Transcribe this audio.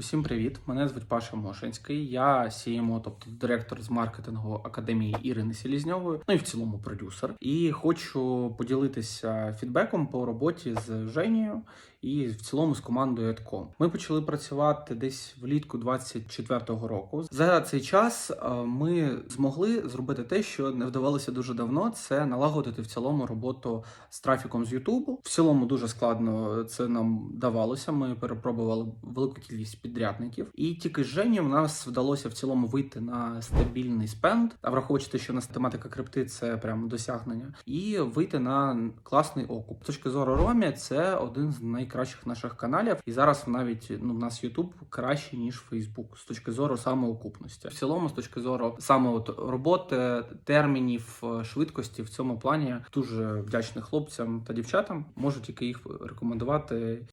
Усім привіт! Мене звуть Паша Мошинський. Я CMO, тобто директор з маркетингу академії Ірини Селізньової, ну і в цілому продюсер. І хочу поділитися фідбеком по роботі з Женією і в цілому з командою Edcom. Ми почали працювати десь влітку 24-го року. За цей час е, ми змогли зробити те, що не вдавалося дуже давно. Це налагодити в цілому роботу з трафіком з Ютубу. В цілому дуже складно це нам давалося. Ми перепробували велику кількість підрядників, і тільки з Жені в нас вдалося в цілому вийти на стабільний спенд. А враховуючи що у нас тематика крипти це прям досягнення, і вийти на класний окуп. З точки зору Ромі, це один з найкращих наших каналів. І зараз навіть ну в нас Ютуб краще ніж Фейсбук з точки зору саме окупності. В цілому, з точки зору саме от роботи, термінів, е, швидкості в цьому плані дуже вдячний хлопцям та дівчатам. Можу тільки їх рекомендувати